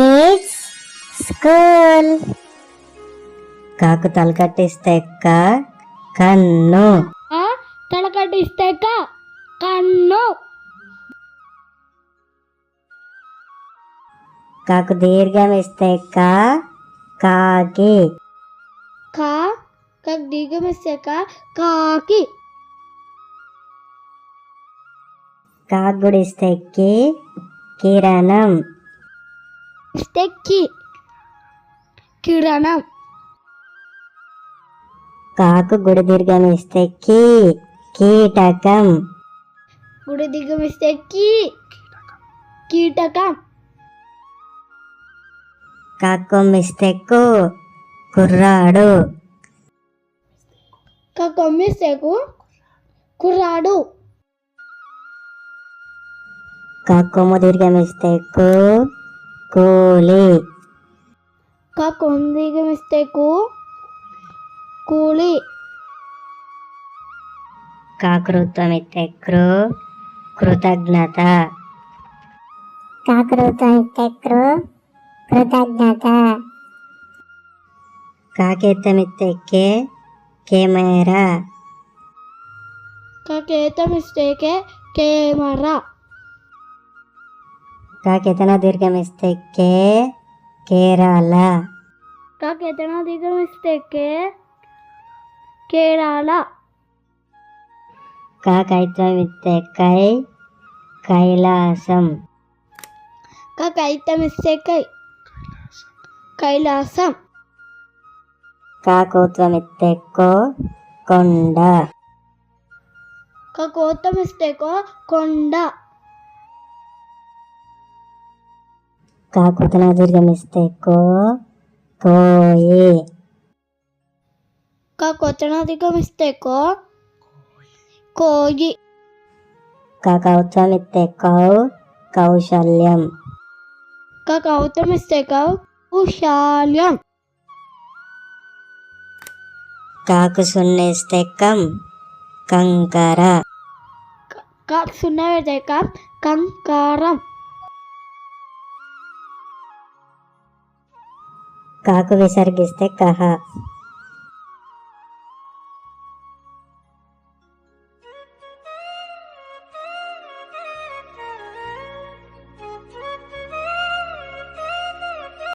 Kids school కాకు తలకట్టిస్తే క కన్ను. ఆ? తలకట్టిస్తే క కన్ను. కాకు దీర్ఘం ఇస్తే క కాకి. కా కక్ దీర్ఘమిస్తే క కాకి. కాకు కూడా ఇస్తే కి కిరణం. ఇస్తే కి కిరణం. కాకు గుడి దీర్ఘం ఇస్తే కి కీటకం. గుడి దిగమిస్తే కి కీటకం. కాకు ఇస్తే కు కుర్రాడు. క కొమ్మిస్తే కు కుర్రాడు. కాకొమ్ము దీర్ఘం ఇస్తే కు కూలి. క కొమ్ము దిగమిస్తే కు కూలి. కాకృత్వం ఇస్తే కృ కృతజ్ఞత. కాకృతం ఇత్తెక్రు కృతజ్ఞత. కాకేతం ఇస్తే కే కెమెరా. క కే కాకేతన దీర్ఘం ఇస్తే కే కేరళ క కేతన దిగమిస్తే కే కేరళ కాకైత్వం ఇస్తే కై కైలాసం. క కైతమిస్తే కై కైలాసం. కాకూత్వం ఇస్తే కో కొండ. క కోతమిస్తే కో కొండ. కాకృతన దీర్ఘం ఇస్తే కో కోయి క కొత్తన దిగమిస్తే కో కోయి కాకౌత్వం ఇస్తే కౌ కౌశల్యం. క కౌతమిస్తే కౌ కుశాల్యం. కాకు సున్నేస్తే కం కంకర. క సున్నా పెడితే క కంకారం. కాకు విసర్గిస్తే కహ